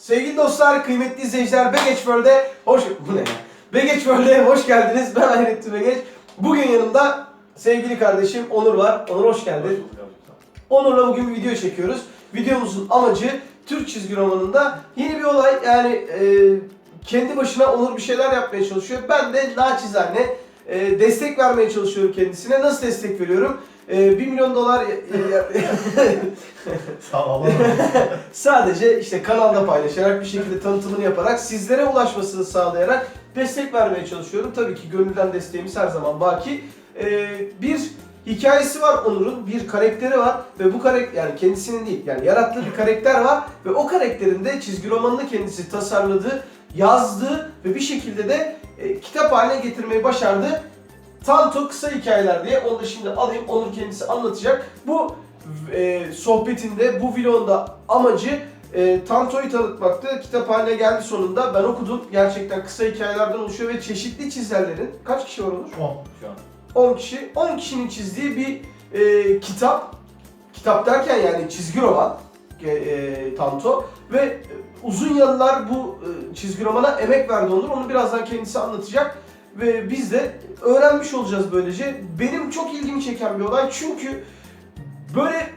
Sevgili dostlar, kıymetli izleyiciler, Begeç World'e hoş... Bu ne ya? Begeç World'e hoş geldiniz. Ben Hayrettin Begeç. Bugün yanımda sevgili kardeşim Onur var. Onur hoş geldin. Onur'la bugün bir video çekiyoruz. Videomuzun amacı Türk çizgi romanında yeni bir olay. Yani e, kendi başına Onur bir şeyler yapmaya çalışıyor. Ben de naçizane e, destek vermeye çalışıyorum kendisine. Nasıl destek veriyorum? E, 1 milyon dolar e, Sağ ol. Sadece işte kanalda paylaşarak bir şekilde tanıtımını yaparak sizlere ulaşmasını sağlayarak destek vermeye çalışıyorum. Tabii ki gönülden desteğimiz her zaman baki. Ee, bir hikayesi var Onur'un, bir karakteri var ve bu karakter yani kendisinin değil yani yarattığı bir karakter var ve o karakterin de çizgi romanını kendisi tasarladı, yazdı ve bir şekilde de e, kitap haline getirmeyi başardı. Tanto kısa hikayeler diye onu da şimdi alayım Onur kendisi anlatacak. Bu e, sohbetinde, bu vlogunda amacı e, Tanto'yu tanıtmaktı. Kitap haline geldi sonunda. Ben okudum. Gerçekten kısa hikayelerden oluşuyor ve çeşitli çizerlerin, kaç kişi var Onur? 10 şu an. 10 kişi. 10 kişinin çizdiği bir e, kitap. Kitap derken yani çizgi roman. E, e, Tanto. Ve e, uzun yıllar bu e, çizgi romana emek verdi Onur. Onu birazdan kendisi anlatacak. Ve biz de öğrenmiş olacağız böylece. Benim çok ilgimi çeken bir olay çünkü böyle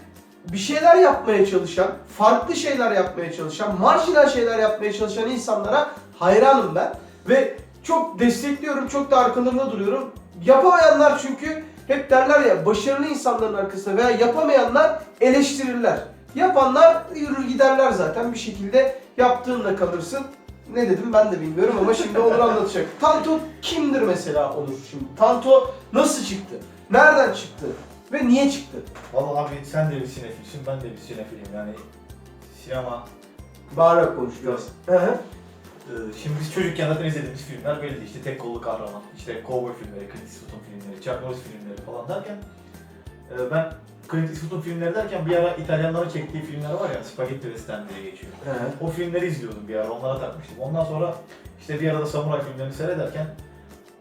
bir şeyler yapmaya çalışan, farklı şeyler yapmaya çalışan, marjinal şeyler yapmaya çalışan insanlara hayranım ben. Ve çok destekliyorum, çok da arkalarında duruyorum. Yapamayanlar çünkü hep derler ya başarılı insanların arkasında veya yapamayanlar eleştirirler. Yapanlar yürür giderler zaten bir şekilde yaptığınla kalırsın. Ne dedim ben de bilmiyorum ama şimdi Onur anlatacak. Tanto kimdir mesela Onur şimdi? Tanto nasıl çıktı? Nereden çıktı? Ve niye çıktı? Vallahi abi sen de bir sinefilsin, ben de bir sinefilim yani. Sinema, Bağırarak konuş biraz. Hı hı. e, şimdi biz çocukken zaten izlediğimiz filmler belli işte tek kollu kahraman, işte cowboy filmleri, Clint Eastwood'un filmleri, Chuck Norris filmleri falan derken e, ben Clint Eastwood'un filmleri derken bir ara İtalyanların çektiği filmler var ya, Spaghetti Western diye geçiyor. Hı. O filmleri izliyordum bir ara, onlara takmıştım. Ondan sonra işte bir arada samuray filmlerini seyrederken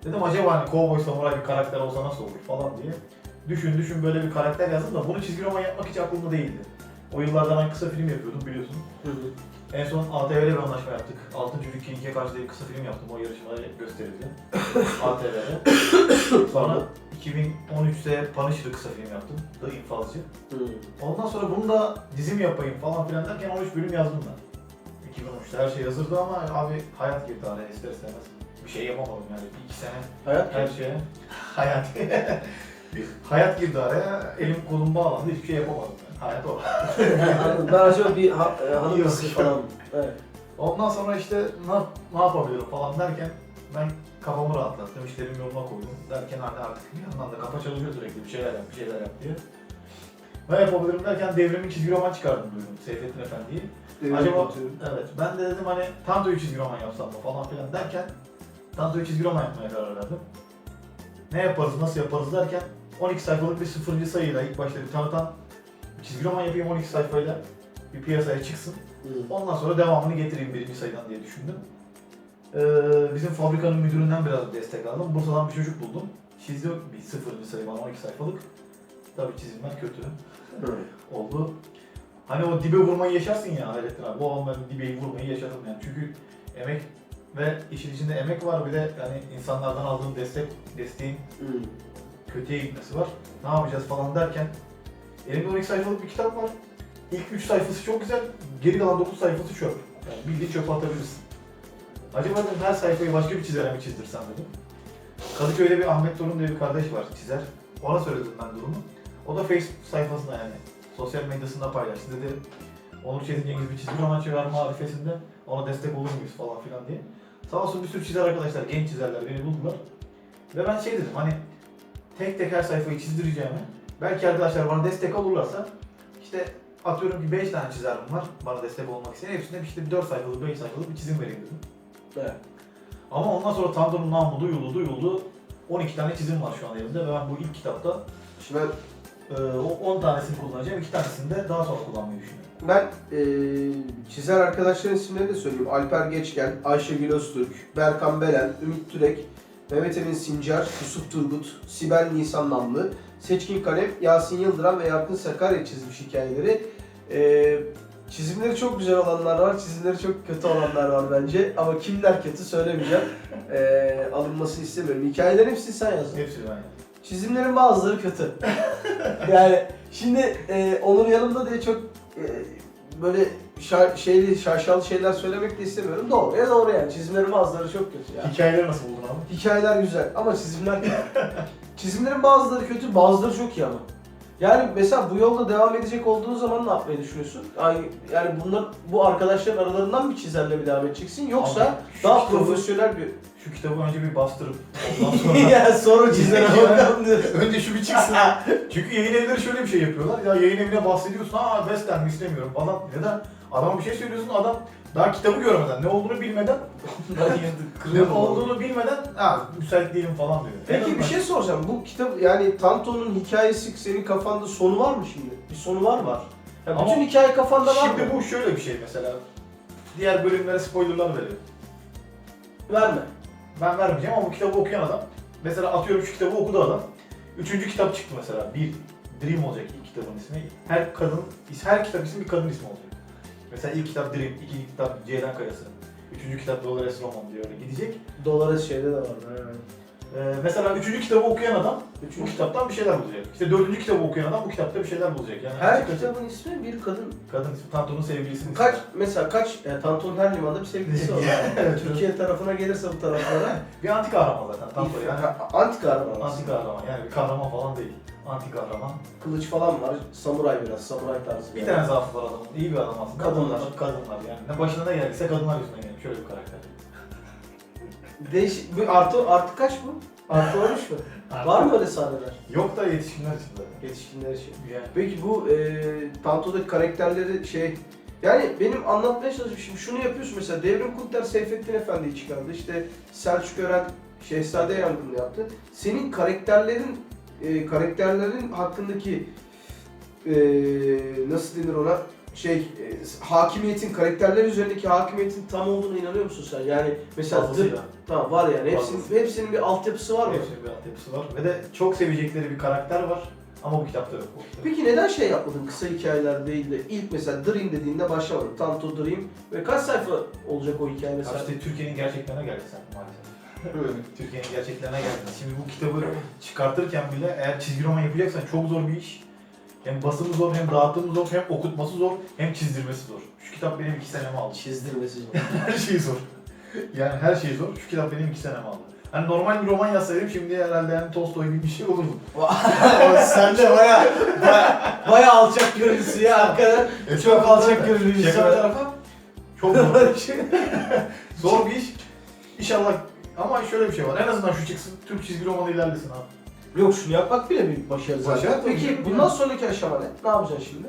dedim acaba hani cowboy samuray bir karakter olsa nasıl olur falan diye. Düşün düşün böyle bir karakter yazdım da bunu çizgi roman yapmak hiç aklımda değildi. O yıllarda ben kısa film yapıyordum biliyorsun. Hı hı. En son ATV'yle bir anlaşma yaptık. Altın Çocuk King'e karşı diye bir kısa film yaptım. O yarışmada gösterildi. ATV'de. Sonra 2013'te Punisher'ı kısa film yaptım. The İnfazcı. Hı. Ondan sonra bunu da dizim yapayım falan filan derken 13 bölüm yazdım ben. 2013'te her şey hazırdı ama abi hayat girdi araya ister istemez. Bir şey yapamadım yani. Bir iki sene Hayat her şeye hayat. bir hayat girdi araya. Elim kolum bağlandı. Hiçbir şey yapamadım. Yani. Hayat o. Anladım. Ben acaba bir ha, e, hanım Yok. kızı falan. Evet. Ondan sonra işte ne, ne yapabilirim falan derken ben kafamı rahatlattım, işlerimi yoluna koydum derken hani artık bir yandan da kafa çalışıyor sürekli bir şeyler yap, bir şeyler yap diye. Ne yapabilirim derken devrimin çizgi roman çıkardım duydum Seyfettin Efendi'yi. Acaba evet ben de dedim hani Tanto'yu çizgi roman yapsam mı falan filan derken Tanto'yu çizgi roman yapmaya karar verdim. Ne yaparız, nasıl yaparız derken 12 sayfalık bir sıfırıncı sayıyla ilk başta bir tanıtan bir çizgi roman yapayım 12 sayfayla bir piyasaya çıksın. Ondan sonra devamını getireyim birinci sayıdan diye düşündüm. Ee, bizim fabrikanın müdüründen biraz destek aldım. Bursa'dan bir çocuk buldum. Çizdi bir sıfırıncı sayı bana 12 sayfalık. Tabii çizimler kötü oldu. Hani o dibe vurmayı yaşarsın ya Hayrettin abi. O an ben dibeyi vurmayı yaşadım yani. Çünkü emek ve işin içinde emek var bir de yani insanlardan aldığım destek, desteğin kötüye gitmesi var. Ne yapacağız falan derken elimde 12 sayfalık bir kitap var. İlk 3 sayfası çok güzel, geri kalan 9 sayfası çöp. Yani bildiğin çöpe atabilirsin. Acaba dedim her sayfayı başka bir çizere mi çizdirsem dedim. Kadıköy'de bir Ahmet Torun diye bir kardeş var çizer. Ona söyledim ben durumu. O da Facebook sayfasında yani sosyal medyasında paylaştı dedi. Onur Çetin Cengiz bir çizgi roman çıkarma arifesinde ona destek olur muyuz falan filan diye. Sağ olsun bir sürü çizer arkadaşlar, genç çizerler beni buldular. Ve ben şey dedim hani tek tek her sayfayı çizdireceğime belki arkadaşlar bana destek olurlarsa işte atıyorum ki 5 tane çizerim var bana destek olmak isteyen hepsine işte bir 4 sayfalık 5 sayfalık bir çizim vereyim dedim. Evet. Ama ondan sonra Tanrı'nın namı duyuldu duyuldu 12 tane çizim var şu an elimde ve ben bu ilk kitapta Şimdi ben e, o 10 tanesini kullanacağım 2 tanesini de daha sonra kullanmayı düşünüyorum. Ben eee çizer arkadaşların isimlerini de söyleyeyim. Alper Geçgen, Ayşegül Öztürk, Berkan Belen, Ümit Türek, Mehmet Emin Sincar, Yusuf Turgut, Sibel Nisan Namlı, Seçkin Kalem, Yasin Yıldıran ve Yarkın Sakarya çizmiş hikayeleri. Eee Çizimleri çok güzel olanlar var, çizimleri çok kötü olanlar var bence. Ama kimler kötü söylemeyeceğim. Ee, alınmasını istemiyorum. Hikayelerin hepsini sen yazdın. Hepsi ben yani. Çizimlerin bazıları kötü. yani şimdi e, Onur yanımda diye çok e, böyle şa- şeyli, şaşalı şeyler söylemek de istemiyorum. Doğru ya doğru yani. Çizimlerin bazıları çok kötü ya. Hikayeleri nasıl buldun abi? Hikayeler güzel ama çizimler kötü. Çizimlerin bazıları kötü, bazıları çok iyi ama. Yani mesela bu yolda devam edecek olduğun zaman ne yapmayı düşünüyorsun? Yani, yani bunlar bu arkadaşların aralarından bir çizerle mi devam edeceksin yoksa Abi, daha profesyonel bir Şu kitabı önce bir bastırıp ondan sonra ya sonra çizere bakalım diyorsun. önce şu bir çıksın. Çünkü yayın evleri şöyle bir şey yapıyorlar. Ya yayın evine bahsediyorsun. Aa western mi istemiyorum falan. Neden? Adama bir şey söylüyorsun. Adam daha kitabı görmeden, ne olduğunu bilmeden, ne olduğunu bilmeden ha müsait değilim falan diyor. Peki bir şey soracağım. Bu kitap yani Tanto'nun hikayesi senin kafanda sonu var mı şimdi? Bir sonu var mı? var. Ya Ama bütün hikaye kafanda var Şimdi mı? bu şöyle bir şey mesela. Diğer bölümlere spoilerlar veriyor. Verme. Ben vermeyeceğim ama bu kitabı okuyan adam, mesela atıyorum şu kitabı okudu adam. Üçüncü kitap çıktı mesela. Bir Dream olacak ilk kitabın ismi. Her kadın, her kitap ismi bir kadın ismi olacak. Mesela ilk kitap Dream, ikinci kitap Ceylan Kayası. Üçüncü kitap Dolores Roman öyle gidecek. Dolores şeyde de var. Ee, mesela üçüncü kitabı okuyan adam Üçüncü kitaptan bir şeyler bulacak. İşte dördüncü kitabı okuyan adam bu kitapta bir şeyler bulacak. Yani Her açıkçası kitabın ismi bir kadın. kadın ismi, Tanto'nun sevgilisinin Kaç ismi. mesela kaç yani Tanto'nun her limanda bir sevgilisi var. Evet. Türkiye tarafına gelirse bu taraflara Bir anti kahraman zaten Tanto yani. anti kahraman. Anti kahraman yani bir kahraman falan değil. Anti kahraman. Kılıç falan var. Samuray biraz. Samuray tarzı. Bir tane zaafı var adamın. İyi bir adam aslında. Kadınlar. Kadınlar yani. Ne başına ne geldiyse kadınlar yüzünden gelmiş. Şöyle bir karakter. Değiş bu artı artı kaç bu? Artı 13 mu? Var mı öyle sahneler? Yok da yetişkinler için zaten. Yetişkinler için. Yani. Peki bu e, Tanto'daki karakterleri şey yani benim anlatmaya çalıştığım şimdi şunu yapıyorsun mesela Devrim Kunter Seyfettin Efendi'yi çıkardı işte Selçuk Ören Şehzade Yangın'ı yaptı. Senin karakterlerin e, karakterlerin hakkındaki e, nasıl denir ona şey e, hakimiyetin karakterler üzerindeki hakimiyetin tam olduğuna inanıyor musun sen? Yani mesela Fazlasıyla. tamam var yani hepsinin, Fazlasıyla. hepsinin bir altyapısı var mı? Hepsinin bir altyapısı var. Ve de çok sevecekleri bir karakter var. Ama bu kitapta yok. O kitap. Peki neden şey yapmadın kısa hikayeler değil de ilk mesela Dream dediğinde başlamadın. Tanto Dream ve kaç sayfa olacak o hikaye mesela? işte Türkiye'nin gerçeklerine geldi sen maalesef. Türkiye'nin gerçeklerine geldin. Şimdi bu kitabı çıkartırken bile eğer çizgi roman yapacaksan çok zor bir iş. Hem basımı zor, hem dağıtımı zor, hem okutması zor, hem çizdirmesi zor. Şu kitap benim iki senemi aldı. Çizdirmesi zor. her şey zor. Yani her şey zor. Şu kitap benim iki senemi aldı. Hani normal bir roman yazsaydım şimdi herhalde yani Tolstoy gibi bir şey olurdu. Sen de baya baya, baya alçak gönüllüsü ya hakikaten. Çok alçak. Şaka bir tarafa. Çok zor. zor bir iş. İnşallah ama şöyle bir şey var. En azından şu çıksın. Türk çizgi romanı ilerlesin abi. Yok şunu yapmak bile büyük başarı zaten. Başarı tabii Peki canım. bundan sonraki aşama ne? Ne yapacaksın şimdi?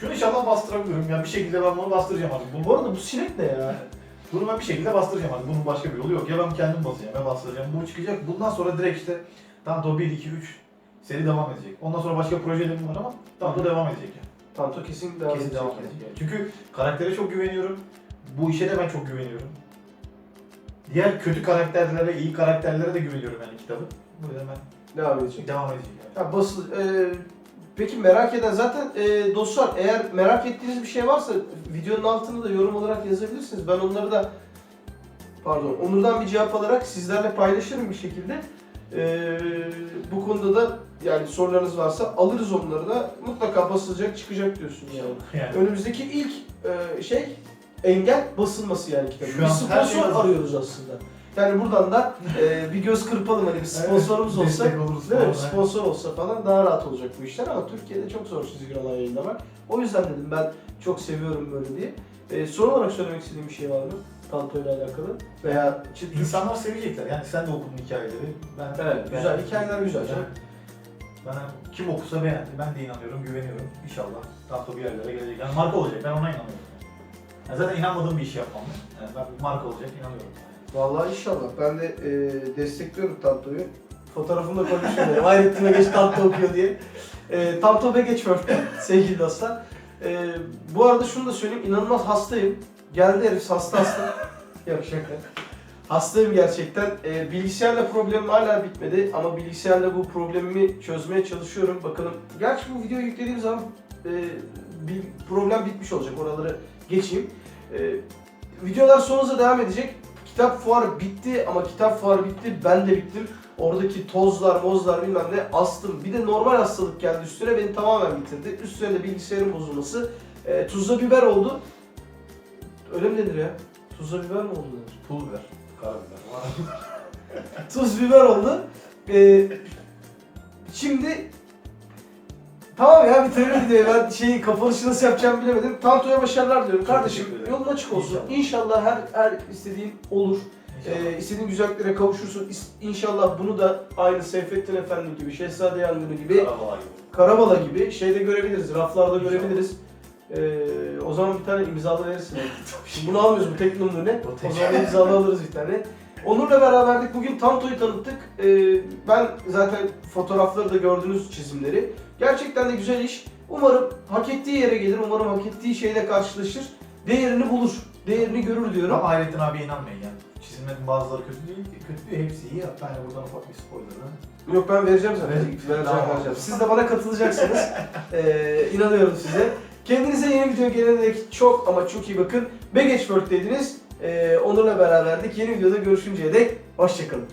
Şunu inşallah bastırabilirim. Yani bir şekilde ben bunu bastıracağım artık. Bunu, Bu arada bu sinek ne ya? bunu ben bir şekilde bastıracağım artık. Bunun başka bir yolu yok. Ya ben kendim basacağım ya bastıracağım. Bu çıkacak. Bundan sonra direkt işte Tanto 1, 2, 3 seri devam edecek. Ondan sonra başka projelerim var ama Tanto devam edecek yani. Tanto kesin devam Kesin edecek. devam edecek yani. Çünkü karaktere çok güveniyorum. Bu işe de ben çok güveniyorum. Diğer kötü karakterlere, iyi karakterlere de güveniyorum yani kitabı. Bu yüzden ben Devam edecek. devam edecek yani. Ya basıl, e, peki merak eden zaten e, dostlar eğer merak ettiğiniz bir şey varsa videonun altına da yorum olarak yazabilirsiniz. Ben onları da pardon Onur'dan bir cevap alarak sizlerle paylaşırım bir şekilde. E, bu konuda da yani sorularınız varsa alırız onları da mutlaka basılacak çıkacak diyorsun yani. Yani Önümüzdeki ilk e, şey engel basılması yani kitabın. Şu Bir her sponsor şey hazır. arıyoruz aslında. Yani buradan da e, bir göz kırpalım hani bir sponsorumuz Evet, olsa destek oluruz Değil mi? falan, Sponsor olsa falan daha rahat olacak bu işler ama Türkiye'de çok zor çizgi roman yayınlamak. O yüzden dedim ben çok seviyorum böyle diye. Ee, son olarak söylemek istediğim bir şey var mı? Tanto ile alakalı veya çizgi İnsanlar sevecekler. Yani sen de okudun hikayeleri. Ben, Evet, ben- güzel. Hikayeler güzel Ben, canım. ben kim okusa beğendi. Ben de inanıyorum, güveniyorum. İnşallah Tanto bir yerlere gelecek. Yani marka olacak. Ben ona inanıyorum. Yani zaten inanmadığım bir iş yapmam. Yani ben bir marka olacak, inanıyorum. Vallahi inşallah. Ben de e, destekliyorum Tanto'yu. Fotoğrafımda koymuşum benim. Hayrettin'e geç Tanto okuyor diye. E, Tanto ve geç sevgili dostlar. E, bu arada şunu da söyleyeyim. inanılmaz hastayım. Geldi herif hasta hasta. Şaka. Hastayım gerçekten. E, bilgisayarla problemim hala bitmedi ama bilgisayarla bu problemimi çözmeye çalışıyorum. Bakalım. Gerçi bu videoyu yüklediğim zaman e, bir problem bitmiş olacak. Oraları geçeyim. E, videolar son hızla devam edecek. Kitap fuarı bitti ama kitap fuarı bitti. Ben de bittim. Oradaki tozlar, mozlar bilmem ne astım. Bir de normal hastalık geldi üstüne beni tamamen bitirdi. Üstüne de bilgisayarın bozulması. E, tuzla biber oldu. Öyle mi denir ya? Tuzla biber mi oldu denir? Pul biber, karabiber. Tuz biber oldu. Ee, şimdi Tamam ya bitirelim videoyu. Ben şeyi kapanışı nasıl yapacağımı bilemedim. Tanto'ya başarılar diliyorum. Kardeşim yolun açık olsun. İnşallah. Her her istediğin olur. Ee, istediğin güzelliklere kavuşursun. İs- İnşallah bunu da aynı Seyfettin Efendi gibi, Şehzade Yangını gibi, Karabalay gibi. Karabala gibi şeyde görebiliriz. Raflarda İnşallah. görebiliriz. Ee, o zaman bir tane imzalı verirsin. Şimdi bunu almıyoruz bu tek numune. O O tek. zaman imzalı alırız bir tane. Onur'la beraberdik. Bugün Tanto'yu tanıttık. Ee, ben zaten fotoğrafları da gördünüz çizimleri. Gerçekten de güzel iş. Umarım hak ettiği yere gelir. Umarım hak ettiği şeyle karşılaşır. Değerini bulur. Değerini görür diyorum. Ama Hayrettin abiye inanmayın yani. Çizimlerin bazıları kötü değil, kötü değil, hepsi iyi. Hatta yani buradan ufak bir spoiler ha. Yok ben vereceğim zaten. Ver- vereceğim, Tamam. vereceğim. Siz de bana katılacaksınız. ee, inanıyorum size. Kendinize yeni video gelene dek çok ama çok iyi bakın. Baggage World'deydiniz. Ee, Onur'la beraberdik. Yeni videoda görüşünceye dek hoşçakalın.